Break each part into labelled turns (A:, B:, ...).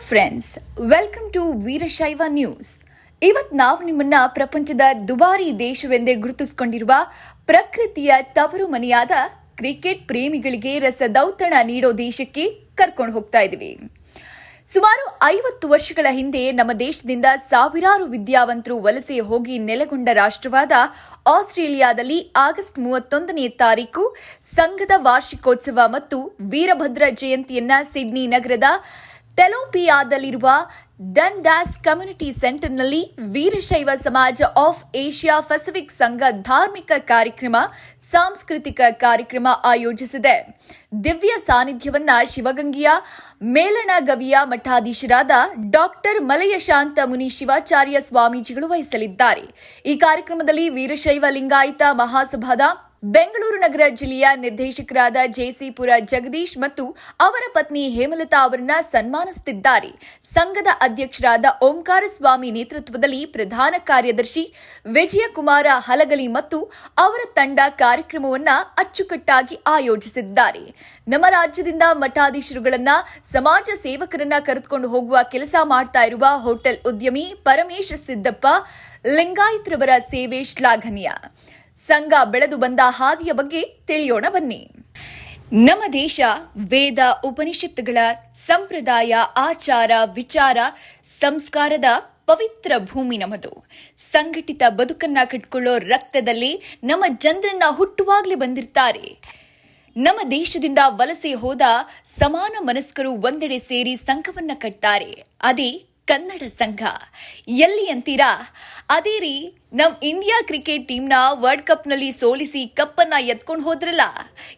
A: Friends welcome to Veerashaiva news ಇವತ್ತು ನಾವು ನಿಮ್ಮನ್ನ ಪ್ರಪಂಚದ ದುಬಾರಿ ದೇಶವೆಂದೇ ಗುರುತಿಸಿಕೊಂಡಿರುವ ಪ್ರಕೃತಿಯ ತವರು ಮನೆಯಾದ ಕ್ರಿಕೆಟ್ ಪ್ರೇಮಿಗಳಿಗೆ ರಸದೌತಣ ನೀಡೋ ದೇಶಕ್ಕೆ ಕರ್ಕೊಂಡು ಹೋಗ್ತಾ ಇದೀವಿ ಸುಮಾರು ಐವತ್ತು ವರ್ಷಗಳ ಹಿಂದೆ ನಮ್ಮ ದೇಶದಿಂದ ಸಾವಿರಾರು ವಿದ್ಯಾವಂತರು ವಲಸೆ ಹೋಗಿ ನೆಲೆಗೊಂಡ ರಾಷ್ಟ್ರವಾದ ಆಸ್ಟ್ರೇಲಿಯಾದಲ್ಲಿ ಆಗಸ್ಟ್ ಮೂವತ್ತೊಂದನೇ ತಾರೀಕು ಸಂಘದ ವಾರ್ಷಿಕೋತ್ಸವ ಮತ್ತು ವೀರಭದ್ರ ಜಯಂತಿಯನ್ನ ಸಿಡ್ನಿ ನಗರದ ತೆಲೋಪಿಯಾದಲ್ಲಿರುವ ಡನ್ಡಾಸ್ ಕಮ್ಯುನಿಟಿ ಸೆಂಟರ್ನಲ್ಲಿ ವೀರಶೈವ ಸಮಾಜ ಆಫ್ ಏಷ್ಯಾ ಪೆಸಿಫಿಕ್ ಸಂಘ ಧಾರ್ಮಿಕ ಕಾರ್ಯಕ್ರಮ, ಸಾಂಸ್ಕೃತಿಕ ಕಾರ್ಯಕ್ರಮ ಆಯೋಜಿಸಿದೆ. ದಿವ್ಯ ಸಾನ್ನಿಧ್ಯವನ್ನ ಶಿವಗಂಗೆಯ ಮೇಲಣಗವಿಯ ಮಠಾಧೀಶರಾದ ಡಾಕ್ಟರ್ ಮಲಯಶಾಂತ ಮುನಿ ಶಿವಾಚಾರ್ಯ ಸ್ವಾಮೀಜಿಗಳು ವಹಿಸಲಿದ್ದಾರೆ. ಈ ಕಾರ್ಯಕ್ರಮದಲ್ಲಿ ವೀರಶೈವ ಲಿಂಗಾಯತ ಮಹಾಸಭಾದ ಬೆಂಗಳೂರು ನಗರ ಜಿಲ್ಲೆಯ ನಿರ್ದೇಶಕರಾದ ಜೆಸಿಪುರ ಜಗದೀಶ್ ಮತ್ತು ಅವರ ಪತ್ನಿ ಹೇಮಲತಾ ಅವರನ್ನ ಸನ್ಮಾನಿಸುತ್ತಿದ್ದಾರೆ. ಸಂಘದ ಅಧ್ಯಕ್ಷರಾದ ಓಂಕಾರ ಸ್ವಾಮಿ ನೇತೃತ್ವದಲ್ಲಿ ಪ್ರಧಾನ ಕಾರ್ಯದರ್ಶಿ ವಿಜಯಕುಮಾರ ಹಲಗಲಿ ಮತ್ತು ಅವರ ತಂಡ ಕಾರ್ಯಕ್ರಮವನ್ನ ಅಚ್ಚುಕಟ್ಟಾಗಿ ಆಯೋಜಿಸಿದ್ದಾರೆ. ನಮ್ಮ ರಾಜ್ಯದಿಂದ ಮಠಾಧೀಶರುಗಳನ್ನ, ಸಮಾಜ ಸೇವಕರನ್ನ ಕರೆದುಕೊಂಡು ಹೋಗುವ ಕೆಲಸ ಮಾಡ್ತಾ ಇರುವ ಹೋಟೆಲ್ ಉದ್ಯಮಿ ಪರಮೇಶ್ ಸಿದ್ದಪ್ಪ, ಲಿಂಗಾಯತ್ರವರ ಸೇವೆ ಶ್ಲಾಘನೀಯ. ಸಂಘ ಬೆಳೆದು ಬಂದ ಹಾದಿಯ ಬಗ್ಗೆ ತಿಳಿಯೋಣ ಬನ್ನಿ. ನಮ್ಮ ದೇಶ ವೇದ ಉಪನಿಷತ್ತುಗಳ ಸಂಪ್ರದಾಯ, ಆಚಾರ, ವಿಚಾರ, ಸಂಸ್ಕಾರದ ಪವಿತ್ರ ಭೂಮಿ ನಮ್ಮದು. ಸಂಘಟಿತ ಬದುಕನ್ನ ಕಟ್ಕೊಳ್ಳೋ ರಕ್ತದಲ್ಲಿ ನಮ್ಮ ಜನರನ್ನ ಹುಟ್ಟುವಾಗ್ಲೇ ಬಂದಿರ್ತಾರೆ. ನಮ್ಮ ದೇಶದಿಂದ ವಲಸೆ ಹೋದ ಸಮಾನ ಮನಸ್ಕರು ಒಂದೆಡೆ ಸೇರಿ ಸಂಘವನ್ನ ಕಟ್ತಾರೆ. ಅದೇ ಕನ್ನಡ ಸಂಘ. ಎಲ್ಲಿ ಅಂತೀರಾ? ಅದೇ ರೀ, ನಮ್ ಇಂಡಿಯಾ ಕ್ರಿಕೆಟ್ ಟೀಮ್ನ ವರ್ಲ್ಡ್ ಕಪ್ನಲ್ಲಿ ಸೋಲಿಸಿ ಕಪ್ಪನ್ನ ಎತ್ಕೊಂಡು ಹೋದ್ರಲ್ಲ?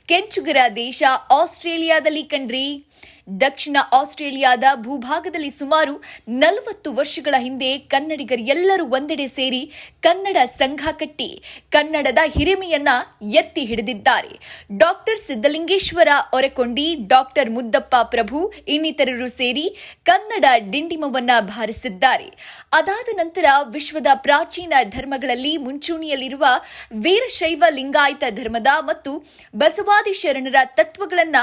A: ಕೆಂಚುಗರ ದೇಶ ಆಸ್ಟ್ರೇಲಿಯಾದಲ್ಲಿ ಕಣ್ರಿ. ದಕ್ಷಿಣ ಆಸ್ಟ್ರೇಲಿಯಾದ ಭೂಭಾಗದಲ್ಲಿ ಸುಮಾರು ನಲವತ್ತು ವರ್ಷಗಳ ಹಿಂದೆ ಕನ್ನಡಿಗರೆಲ್ಲರೂ ಒಂದೆಡೆ ಸೇರಿ ಕನ್ನಡ ಸಂಘ ಕಟ್ಟಿ ಕನ್ನಡದ ಹಿರಿಮೆಯನ್ನ ಎತ್ತಿ ಹಿಡಿದಿದ್ದಾರೆ. ಡಾಕ್ಟರ್ ಸಿದ್ದಲಿಂಗೇಶ್ವರ ಒರೆಕೊಂಡಿ ಡಾಕ್ಟರ್ ಮುದ್ದಪ್ಪ ಪ್ರಭು ಇನ್ನಿತರರು ಸೇರಿ ಕನ್ನಡ ಡಿಂಡಿಮವನ್ನ ಭಾರಿಸಿದ್ದಾರೆ. ಅದಾದ ನಂತರ ವಿಶ್ವದ ಪ್ರಾಚೀನ ಧರ್ಮಗಳಲ್ಲಿ ಮುಂಚೂಣಿಯಲ್ಲಿರುವ ವೀರಶೈವ ಲಿಂಗಾಯತ ಧರ್ಮದ ಮತ್ತು ಬಸವಾದಿ ಶರಣರ ತತ್ವಗಳನ್ನ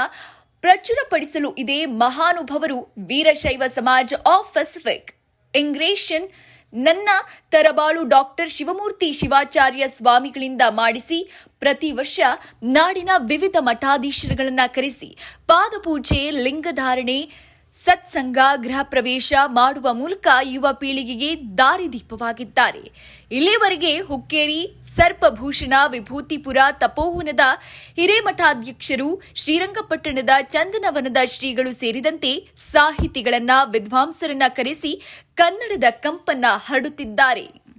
A: ಪ್ರಚುರಪಡಿಸಲು ಇದೇ ಮಹಾನುಭವರು ವೀರಶೈವ ಸಮಾಜ ಆಫ್ ಪೆಸಿಫಿಕ್. ಇಂಗ್ರೇಷನ್ ನನ್ನ ತರಬಾಳು ಡಾಕ್ಟರ್ ಶಿವಮೂರ್ತಿ ಶಿವಾಚಾರ್ಯ ಸ್ವಾಮಿಗಳಿಂದ ಮಾಡಿಸಿ ಪ್ರತಿ ವರ್ಷ ನಾಡಿನ ವಿವಿಧ ಮಠಾಧೀಶರುಗಳನ್ನ ಕರೆಸಿ ಪಾದಪೂಜೆ, ಲಿಂಗಧಾರಣೆ ಸತ್ಸಂಗ, ಗೃಹ ಪ್ರವೇಶ ಮಾಡುವ ಮೂಲಕ ಯುವ ಪೀಳಿಗೆಗೆ ದಾರಿದೀಪವಾಗಿದ್ದಾರೆ ಇಲ್ಲಿಯವರೆಗೆ ಹುಕ್ಕೇರಿ, ಸರ್ಪಭೂಷಣ, ವಿಭೂತಿಪುರ, ತಪೋವನದ ಹಿರೇಮಠಾಧ್ಯಕ್ಷರು, ಶ್ರೀರಂಗಪಟ್ಟಣದ ಚಂದನವನದ ಶ್ರೀಗಳು ಸೇರಿದಂತೆ ಸಾಹಿತಿಗಳನ್ನ, ವಿದ್ವಾಂಸರನ್ನ ಕರೆಸಿ ಕನ್ನಡದ ಕಂಪನ್ನ ಹರಡುತ್ತಿದ್ದಾರೆ.